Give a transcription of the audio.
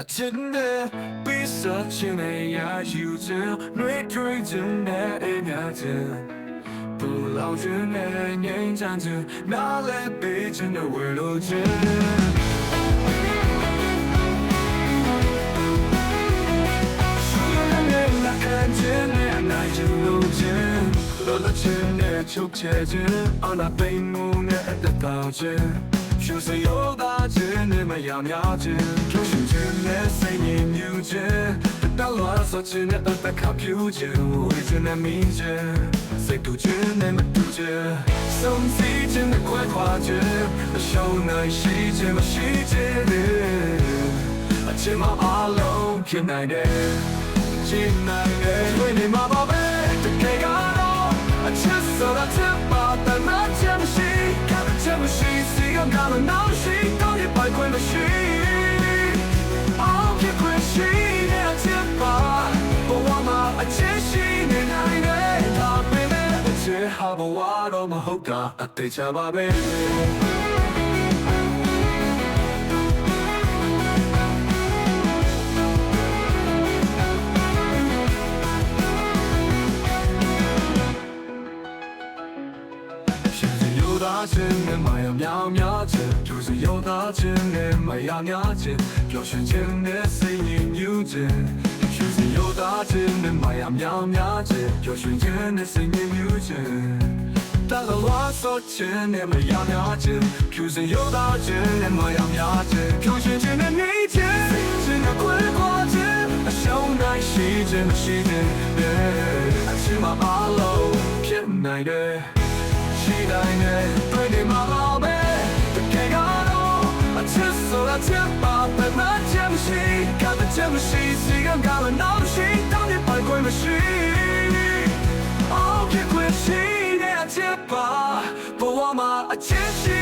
Acende Bisacine ya yüzü Nükrüdüne inadı Bu laucüne yencancı Nale bicine vırlıcı Lola chene chuk chene Ona bey mune et de tao chene ရှုစယောသားခြင်းနဲ့မယာများခြင်းကျုပ်ရှုခြင်းနဲ့စိတ်ငြိမ်မြူခြင်းတော်လာဆိုခြင်းနဲ့အသက်ခပြူခြင်းဝိခြင်းနဲ့မင်းခြင်းစိတ်တူခြင်းနဲ့မတူခြင်းစုံစည်းခြင်းနဲ့ကွဲခွာခြင်းအရှုံးနိုင်ရှိခြင်းမရှိခြင်းနဲ့အချင်းမအားလုံးဖြစ်နိုင်တယ်ခြင်းနိုင်တယ်ဝိနေမှာပါပဲတကယ်ကတော့အချစ်ဆိုတာချစ်ပါတမချ 细，刚看了闹戏，到底百块的戏，哦，别亏心，你要接吧，不忘嘛，爱接戏，你爱的，他妹妹，这哈不哇都么好大，对家宝贝。 ခြင်းနဲ့မာယာများများခြင်းသူစရောသားခြင်းနဲ့မာယာများခြင်းပျော်ရွှင်ခြင်းနဲ့စိတ်ငြိမ်ညူးခြင်းသူစရောသားခြင်းနဲ့မာယာများများခြင်းပျော်ရွှင်ခြင်းနဲ့စိတ်ငြိမ်ညူးခြင်းတလလာဆိုခြင်းနဲ့မရများခြင်းဖြူစင်ရောသားခြင်းနဲ့မရများခြင်းဖြူရှင်ခြင်းနဲ့နေခြင်းခြင်းနဲ့ကွယ်ကွာခြင်းအရှုံးတိုင်းရှိခြင်းမရှိခြင်းအချင်းမပါလို့ဖြစ်နိုင်တယ် ရှိနိုင်တယ်တွေ့နေမှာပဲတကယ်ကတော့အချစ်ဆိုတဲ့ချစ်ပါပဲမချင်ရှိကတချင်ရှိစီကံကလည်းနောက်ရှိတောင်းနေပါခွင့်မရှိ Oh ကခွင့်ရှိတဲ့အချစ်ပါဘဝမှာအချစ်ရှိ